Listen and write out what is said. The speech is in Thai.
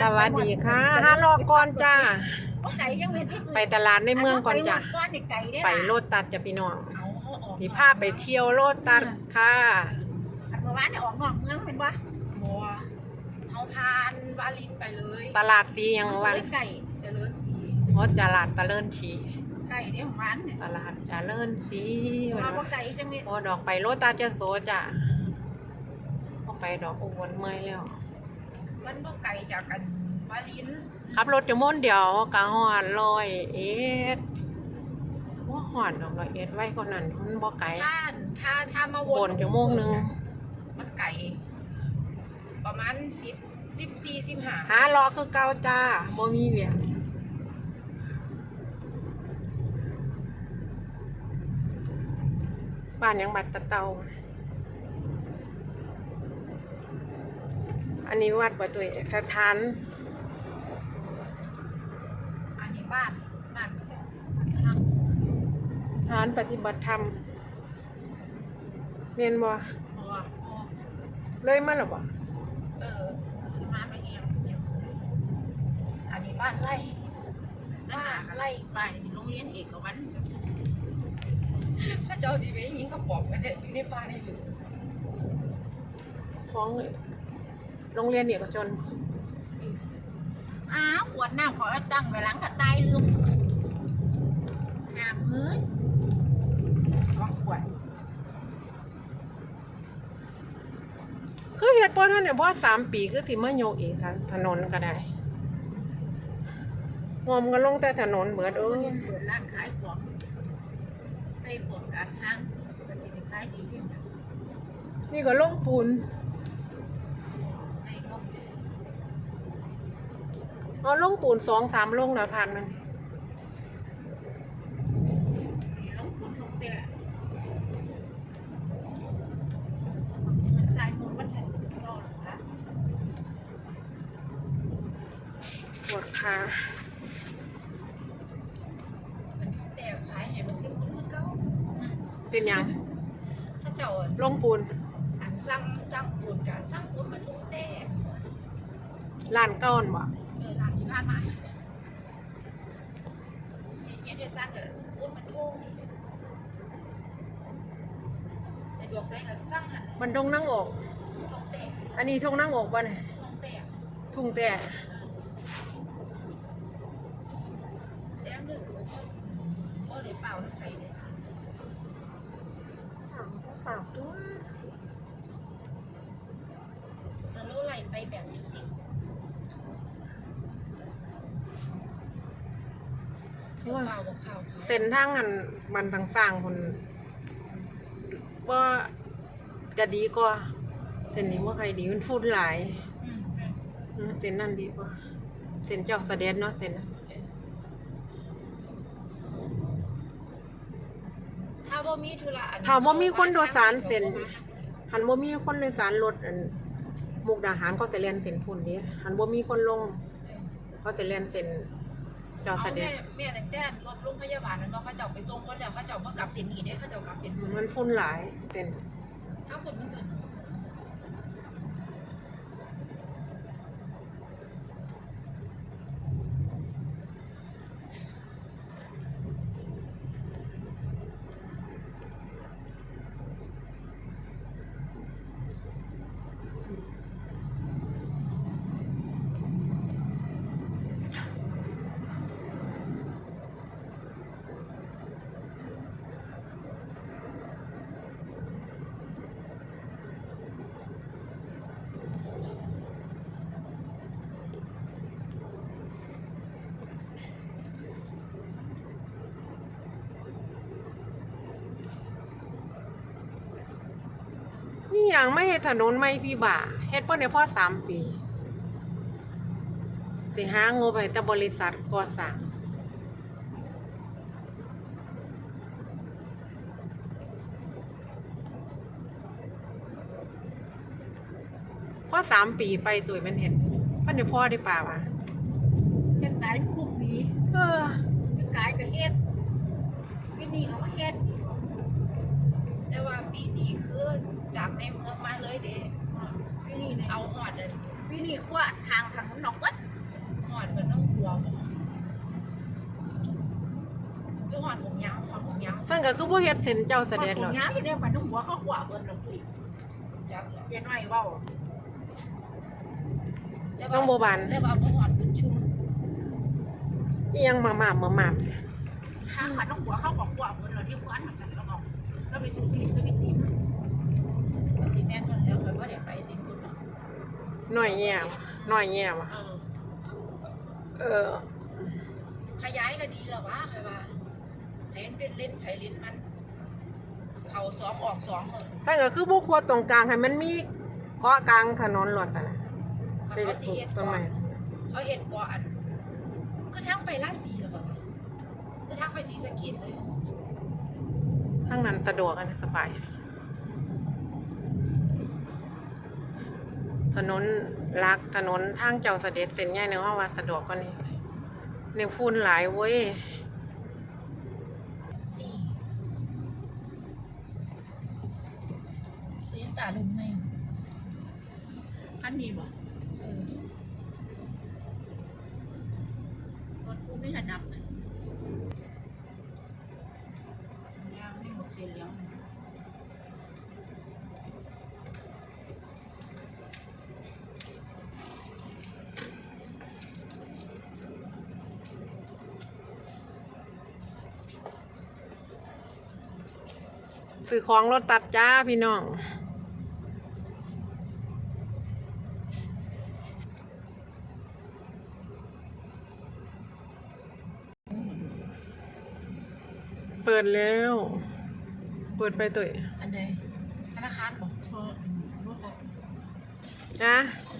สวัสดีค่ะฮารอก่อนจ้า ไก่ยังเว้นไปตลาดในเมืองก่อนจ้ะ ไปก้อนไก่ได้ไปโลดตัดจ้ะพี่น้องเอาเอาออกที่พาไปเที่ยวโลดตัดค่ะ อันเมื่อวานเนี่ยออกนอกเมืองเป็นวะบัวเอาพานวาลินไปเลยตลาดสีหยังวันไก่เจริญศรีโอ้ตลาดตะเลินชีไก่เนี่ยของร้านเนี่ยตลาดตะเลินสีมาว่าไก่จังเม็ดโอ้ดอกไปโลดตัดจะโซจ้ะก็ไปดอกอุบลเมื่อยแล้ว มันบ่ไกลจากกันวาลินขับรถจะม่นเดี๋ยวกะหอนลอยเอ็ดว่าหอนดอกลอยเอ็ดไว้คนนั้นมันบ่ไกลถ้าถ้าถ้ามาวบนนชั่วโมงหนึงมันไกลประมาณสิบสิบสี่สิบห้าหารอคือเก่าจ้าบ่มีเวียงบ้านยังบัดตะเตา อันนี้วัดบ่ตัวเอกสถาน อันนี้บ้านบ้านสถานปฏิบัติธรรมเมียนบ่บัวเลยมาหรอบ่เออมาไม่เองอันนี้บ้านไร่บ้านไร่ไก่โรงเรียนเอกวันถ้าเจ้าจีเวยิงกระป๋องกันเนี่ยอยู่ในป่าในหรือฟ้องเลย โรงเรียนเอกชน อ้าวขวดน้ำขอตั้งไว้หลังกระต่ายลืมน้ำเฮ้ยสองขวดคือเฮ็ดบ่ทันเนี่ยบ่สามปีคือสิมาโยกอีกทางถนนก็ได้งอมก็ลงแต่ถนนเบิดโรเอ้งยเรียนเปิดร้านขายของไปผลการทางปฏิบัติขายดีขึ้นนี่ก็ลงปูน ไอ้ก็ เอาลงปูนสองสามลงแล้วพันมันลงทุนลงเตะเงินขายหมดวันฉันรอดค่ะปวดขามันแต่ขายให้มันชื่อคุณคือเก่าเป็นหยังถ้าเจ้าลงปูนอันสร้างสร้างปูนกับสร้างปูนมันทุ่งแต่ร้านเก้อนบ่เออหลานที่ผ่านมาอย่างเงี้ยเดี๋ยวสร้างกับปูนมันทุ่งสะดวกใช้กับสร้างหันมันดงนั่งอกทุ่งแต่อันนี้ทงนั่งอกบ่เนี่ยทุ่งแต่ทุ่งแต่แซมด้วยสูงก็ก็เลยเปล่าเลยใครเลยปากตัวสโลว์ไลน์ไปแบบสิบสิบ เปว่าล่าบอกเปล่าเส้นทางอันมันต่างๆคนว่าจะดีกว่าเส้นนี้ว่าใครดีมันฟูดหลายอืมอืมเส้นนั่นดีกว่าเส้นจอกสะเด็ดเนาะเส้นนั้นถ้าว่ามีธุระอันถ้าว่ามีคนโดยสารเส้นหันบ่มีคนโดยสารรถอันมุกดาหารเขาจะเรียนเส้นพุ่นเดีหันบ่มีคนลงเขาจะเรียนเส้น จอกเอาสะเด็แม่ดแม่แต่งแต่รถโรงพยาบาลนั้นเนาะเขาเจ้าไปส่งคนแล้วเขาเจ้าก็กลับเส้นนี้ได้เขาเจ้ากลับเส้นนู้นมันฝุ่นหลายเส้นถ้าคนมันสนุ อย่างไม่เฮ็ดถนนไม่พี่บ่าเฮ็ดเพิ่นได้พอสามปีสิหางบให้แต่บริษัทก่อสร้างพอสามปีไปตุยมันเห็นเพันเดี๋ยวพ่อได้ป่าวะเฮ็ดขายคุ้มดีเออขายกับเฮ็ดวินี่เขามาเฮ็ดแต่ว่าปีนี้คือ จากในเมืองมาเลยเด็กพี่นี่เอาหอดเลยพี่นี่ขวาทางทางน้องวัดหอดเหมือนน้องบัวคือหอดหงยาวหอดหงยาวสั่งก็คือผู้เฮ็ดเส้นเจ้าแสดงหรหองยาวที่เรียกว่าน้องหัวข้าขวาเบิร์นน้องตุ้ยจักเย็นหน่อยเบาน้องโบบานเรียกว่าหอดบุญชุ่มยังมาหมาบมาหมาบข้างมันต้องหัวเข้าของหัวเหมือนเราที่หัวอันเหมือนกันเราบอกเราไปสูสีก็ไปตีม หน่อยแย่ว่ะหน่อยแย่ว่ะเออเออ ขยายก็ดีแล้ววะใครว่าไผมันเป็นเล่นไผเล่นมัน เข่าสองออกสองเลยสั่นก็คือบ่ควรตรงกลางให้มันมีเกาะกลางถนนรถซั่นน่ะเขาได้สิปลูกเฮ็ดต้นก่อไม้นเขาเฮ็ดก่อนก็ทั้งไปราชสีแล้วแบบก็ทั้งไปศรีสะเกษเลยทางนั้นสะดวกอันสบาย ถนนลักถนนทางเจ้าเสด็จเส้นใหญ่เนึงว่าสะดวกกว่านี้เนี่ยฝุ่นหลายเว้ยเสียตาลุมในอันนี้บ่รถกูไม่ถนัดเลยยางไม่หมดเสียแล้ว ซื้อของรถตัดจ้าพี่น้องเปิดแล้ว เปิดไปตุยอันใดธนาคารบอกเธอรถอะไรนะธ